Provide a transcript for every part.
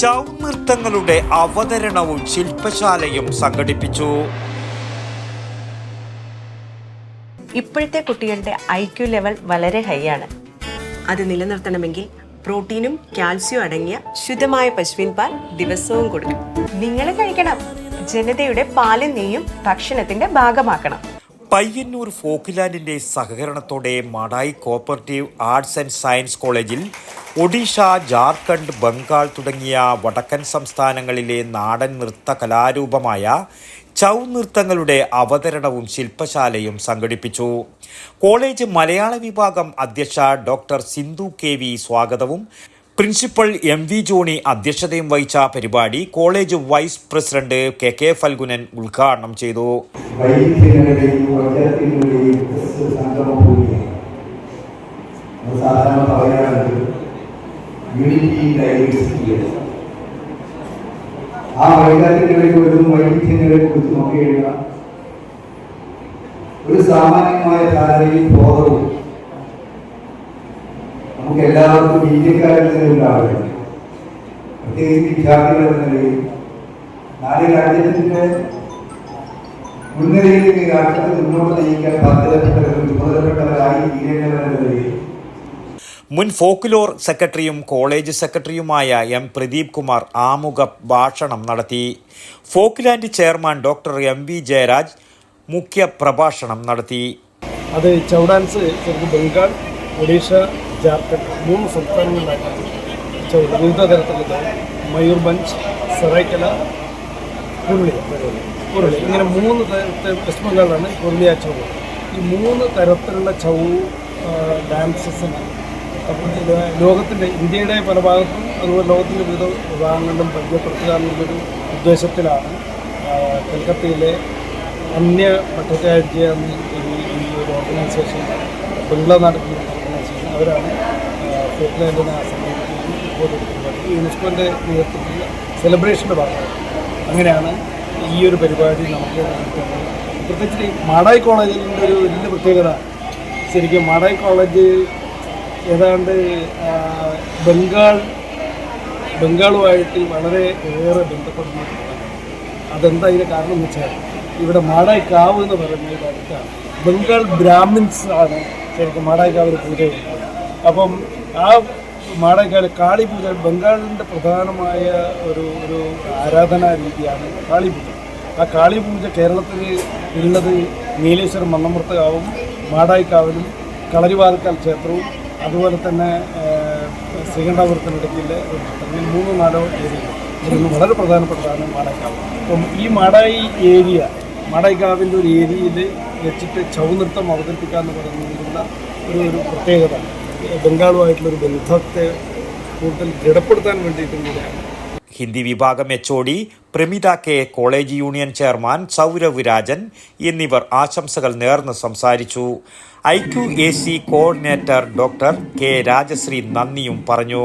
ചൗ നൃത്തങ്ങളുടെ അവതരണവും ശില്പശാലയും സംഘടിപ്പിച്ചു. ഇപ്പോഴത്തെ കുട്ടികളുടെ ഐ ക്യു ലെവൽ വളരെ ഹൈ ആണ്. അത് നിലനിർത്തണമെങ്കിൽ പ്രോട്ടീനും കാൽസ്യവും അടങ്ങിയ ശുദ്ധമായ പശുവിൻ പാൽ ദിവസവും കൊടുക്കും നിങ്ങൾ കഴിക്കണം. ജനതയുടെ പാലും നെയ്യും ഭക്ഷണത്തിന്റെ ഭാഗമാക്കണം. പയ്യന്നൂർ ഫോക്ലാൻഡിന്റെ സഹകരണത്തോടെ Madayi cooperative arts and science കോളേജിൽ ഒഡീഷ ജാർഖണ്ഡ് ബംഗാൾ തുടങ്ങിയ വടക്കൻ സംസ്ഥാനങ്ങളിലെ നാടൻ നൃത്ത കലാരൂപമായ ചൗ നൃത്തങ്ങളുടെ അവതരണവും ശില്പശാലയും സംഘടിപ്പിച്ചു. കോളേജ് മലയാള വിഭാഗം അധ്യക്ഷ ഡോക്ടർ സിന്ധു കെ വി സ്വാഗതവും പ്രിൻസിപ്പൽ എം വി ജോണി അധ്യക്ഷതയും വഹിച്ച പരിപാടി college vice president K K Phalgunan ഉദ്ഘാടനം ചെയ്തു. സാധാരണ പറയാറുണ്ട് യൂണിറ്റി ഡൈവേഴ്സിറ്റി ആ വൈദ്യത്തിന്റെ ഒരു വൈവിധ്യങ്ങളെ കുറിച്ച് നോക്കിക്കഴിഞ്ഞാൽ ഒരു സാമാന്യമായ ധാരണയും ബോധവും നമുക്ക് എല്ലാവർക്കും ഇന്ത്യക്കാരിൽ നിന്നുണ്ടാവുകയാണ് പ്രത്യേകിച്ച് വിദ്യാർത്ഥികൾ നിലയിൽ നാല് രാജ്യത്തിന്റെ മുൻനിരയിൽ രാഷ്ട്രത്തെ മുന്നോട്ട് നയിക്കാൻ ബാധ്യതപ്പെട്ടവരും ചുമതലപ്പെട്ടവരായി തീരേണ്ടവരെന്ന നിലയിൽ മുൻ ഫോക്ലോർ സെക്രട്ടറിയും കോളേജ് സെക്രട്ടറിയുമായ എം പ്രദീപ് കുമാർ ആമുഖ ഭാഷണം നടത്തി. Folkland chairman doctor M V Jayaraj മുഖ്യ പ്രഭാഷണം നടത്തി. അത് ചൗഡാൻസ് ബംഗാൾ ഒഡീഷ ജാർഖണ്ഡ് മൂന്ന് സംസ്ഥാനങ്ങളിലായിട്ടാണ് വിവിധ തരത്തിലുള്ള മയൂർഭഞ്ച് സറായ്ക്കല പുരുളിയ പുരുളി ഇങ്ങനെ മൂന്ന് തരത്തെ വെസ്റ്റ് ബംഗാളിലാണ് പുരുളിയ ചൗ. ഈ മൂന്ന് തരത്തിലുള്ള ചൗ ഡാൻസസിന് അപ്പോൾ ഇത് ലോകത്തിന്റെ ഇന്ത്യയുടെ പല ഭാഗത്തും അതുപോലെ ലോകത്തിന്റെ വിവിധ വിഭാഗങ്ങളിലും പരിചയപ്പെടുത്തുക എന്നുള്ളൊരു ഉദ്ദേശത്തിലാണ് കൽക്കത്തയിലെ അന്യ എന്ന ഈ ഒരു ഓർഗനൈസേഷൻ ബംഗ്ലാ നടക്കുന്ന ഓർഗനൈസേഷൻ അവരാണ് ഫോക്ലാൻഡിനെ എടുക്കുന്നത് യുനെസ്കോന്റെ നേതൃത്വത്തിൽ സെലിബ്രേഷന്റെ ഭാഗമാണ് അങ്ങനെയാണ് ഈ ഒരു പരിപാടി നമുക്ക് പ്രത്യേകിച്ച് മാടായി കോളേജിന്റെ ഒരു വലിയ പ്രത്യേകത ശരിക്കും മാടായി കോളേജ് ഏതാണ്ട് ബംഗാൾ ബംഗാളുമായിട്ട് വളരെ ഏറെ ബന്ധപ്പെടുന്ന ഒരു അതെന്താ ഇതിന് കാരണം എന്ന് വെച്ചാൽ ഇവിടെ മാടായിക്കാവ് എന്ന് പറയുന്നത് അടുത്താണ്. ബംഗാൾ ബ്രാഹ്മിൻസ് ആണ് ശരിക്കും മാടായിക്കാവ് പൂജ ചെയ്യുന്നത്. അപ്പം ആ മാടായിക്കാവ് കാളി പൂജ ബംഗാളിന്റെ പ്രധാനമായ ഒരു ഒരു ആരാധനാ രീതിയാണ് കാളിപൂജ ആ കാളി പൂജ കേരളത്തിൽ ഉള്ളത് നീലേശ്വരം മണ്ണമൃത്തകാവും മാടായിക്കാവിലും കളരിവാർക്കാൽ ക്ഷേത്രവും അതുപോലെ തന്നെ ശ്രീകണ്ഠാപുരത്തിനിടയ്ക്കിലെ മൂന്ന് നാലോ ഏരിയ. ഇതിൽ വളരെ പ്രധാനപ്പെട്ടതാണ് മാടായിക്കാവ്. അപ്പം ഈ മാടായി ഏരിയ മാടായിക്കാവിന്റെ ഒരു ഏരിയയിൽ വെച്ചിട്ട് ചൗനൃത്തം അവതരിപ്പിക്കുക എന്ന് പറയുന്നതിനുള്ള ഒരു ഒരു പ്രത്യേകത. ബംഗാളുമായിട്ടുള്ളൊരു ബന്ധത്തെ കൂടുതൽ ദൃഢപ്പെടുത്താൻ വേണ്ടിയിട്ടും കൂടിയാണ് ഹിന്ദി വിഭാഗം H O D Pramitha K college union chairman Saurav Rajan എന്നിവർ ആശംസകൾ നേർന്ന് സംസാരിച്ചു. I Q A C coordinator doctor K Rajasree നന്ദിയും പറഞ്ഞു.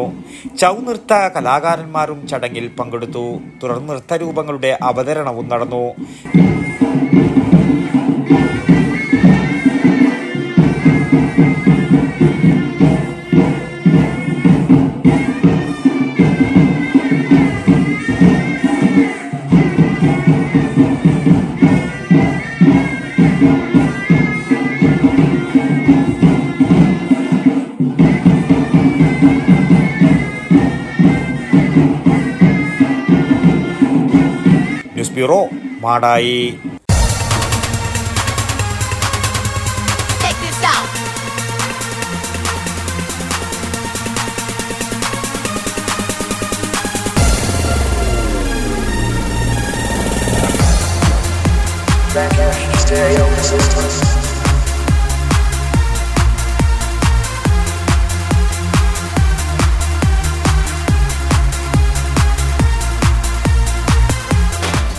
ചൗനൃത്ത കലാകാരന്മാരും ചടങ്ങിൽ പങ്കെടുത്തു. തുടർന്ന് നൃത്തരൂപങ്ങളുടെ അവതരണവും നടന്നു. news bureau Madayi Check this